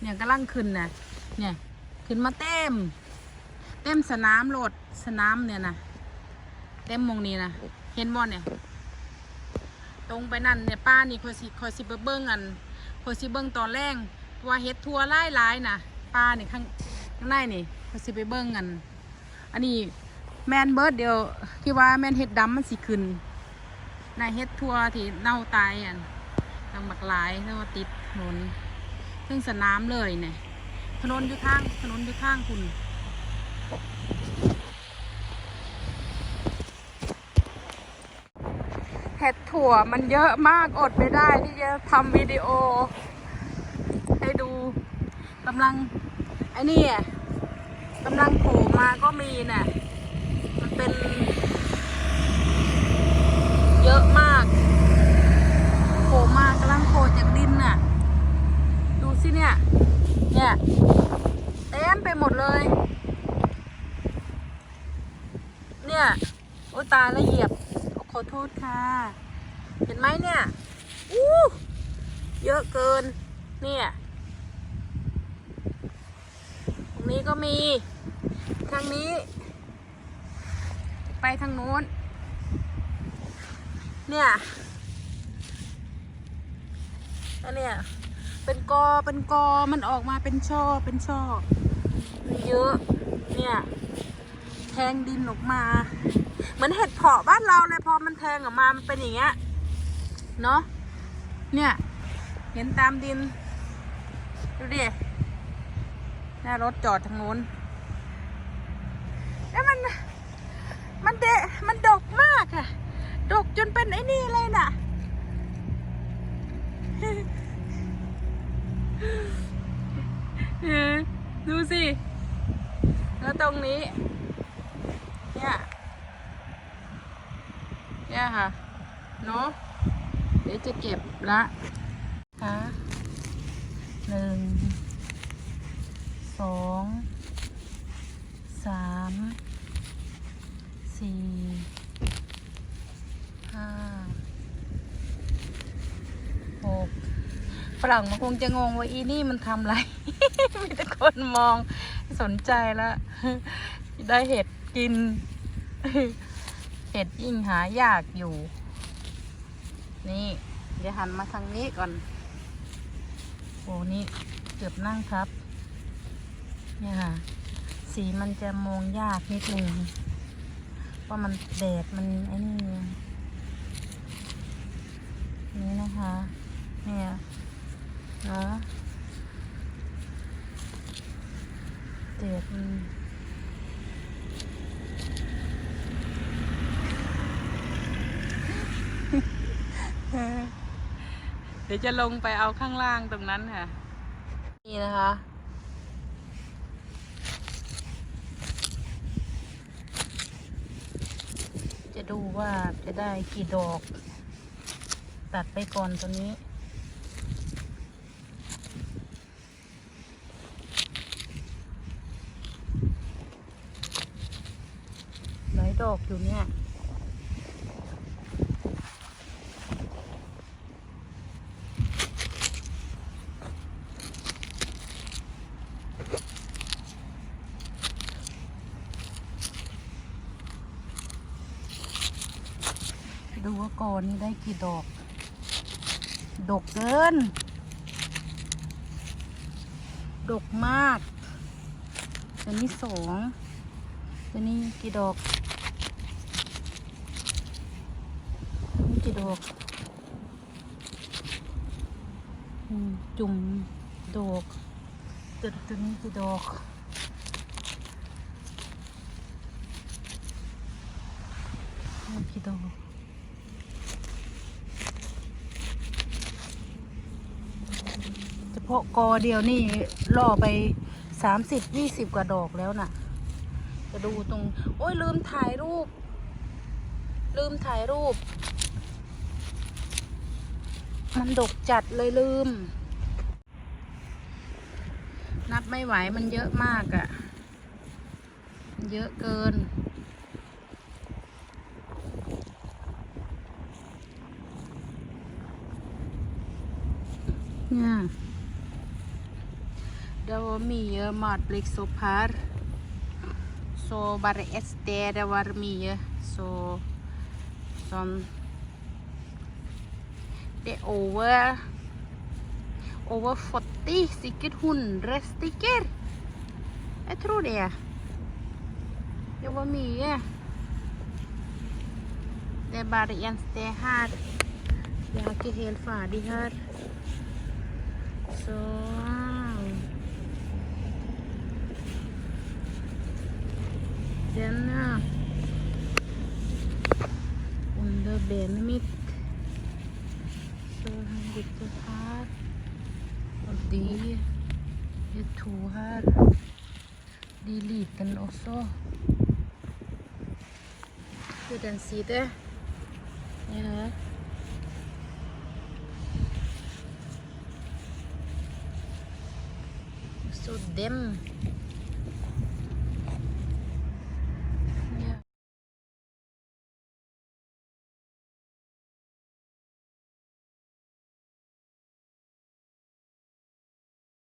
เนี่ยกำลังขึ้นนะเนี่ยขึ้นมาเต็ม เต็มสนามโหลดสนามเนี่ยนะเต็มมงนี้นะเห็นบ่เนี่ย ตรงไปนั่นเนี่ยป้านี่คอยสิคอยสิเบิ้งอันคอยสิเบิ้งตอนแรกว่าเฮ็ดทัวไล่ไล่นะป้านี่ข้างข้างในนี่คอยสิไปเบิ้งอัน อันนี้แมนเบิร์ดเดียวคิดว่าแมนเฮ็ดดำมันสิขึ้นในเฮ็ดทัวที่เน่าตายอันทางบักหลายเรียกว่าติดถนน ซึ่งสนามเลยเนี่ยถนนอยู่ข้างถนนอยู่ข้างคุณเห็ดถั่วมันเยอะมากอดไม่ได้ที่จะทำวิดีโอ ให้ดูกำลังไอ้นี่อะกำลังโผล่มาก็มีน่ะ มันเป็น เยอะมากโผล่มากำลังโผล่จากดินน่ะ ดูสิ เนี่ย เนี่ยเต็มไปหมดเลย เนี่ยโอ้ตาล้วเหยียบขอโทษค่ะ เห็นไหมเนี่ยอู้เยอะเกิน เนี่ย ตรงนี้ก็มี ทางนี้ ไปทางโน้น เนี่ยอันเนี่ย เป็นกอเป็นกอมันออกมาเป็นช่อเป็นช่อมันเยอะ เนี่ยแทงดินออกมาเหมือนเห็ดเผาะบ้านเราเลยพอมันแทงออกมามันเป็นอย่างเงี้ยเนาะเนี่ย เห็นตามดินดูดิหน้ารถจอดทางโน้นแล้วมัน มันเดะมันดกมากอะดกจนเป็นไอ้นี่เลยน่ะ เออ ดูสิ แล้วตรงนี้ เนี่ย เนี่ยค่ะ เนาะเดี๋ยวจะเก็บละค่ะหนึ่ง สอง สาม สี่ ห้า หก ฝรั่งมันคงจะงงว่าอีนี่มันทำอะไรมีแต่คน มองสนใจแล้วได้เห็ดกิน เห็ดยิ่งหายากอยู่ นี่ เดี๋ยวหันมาทางนี้ก่อน โอ้นี่เกือบนั่งทับ เนี่ยค่ะ สีมันจะมองยากนิดนึงเพราะมันแดดมันไอ้นี่นี่นะคะ เนี่ยเนาะ แดดมันเดี๋ยวจะลงไปเอาข้างล่างตรงนั้นค่ะ นี่นะคะ จะดูว่าจะได้กี่ดอก ตัดไปก่อนตัวนี้ หลาย ดอกอยู่เนี่ย ดูว่าก่อนนี้ได้กี่ดอก ดกเกิน ดกมาก ตัวนี้สองตัวนี้กี่ดอก นี่กี่ ดอกจุ่มดอกตัวตัวนี้กี่ดอกนี่กี่ดอกเฉพาะกอเดียวนี่ล่อไปสามสิบยี่สิบกว่าดอกแล้วน่ะ จะดูตรง โอ้ยลืมถ่ายรูป ลืมถ่ายรูป มันดกจัดเลยลืม นับไม่ไหวมันเยอะมากอะ่ะ เยอะเกิน เนี่ยดาวมีเยอะมากเล็กสุภาร์ så bare ett sted อมีเยอะโซซอน Det over over 40, sikkert 100 stykker. Jeg tror det. Det var mye. Det er bare én sted her. Jeg er ikke helt ferdig her. Så Denna. Under benet mitt. So পার দিয়ে jag tog här. Det är liten också. På den sidan. Ja. Så dem.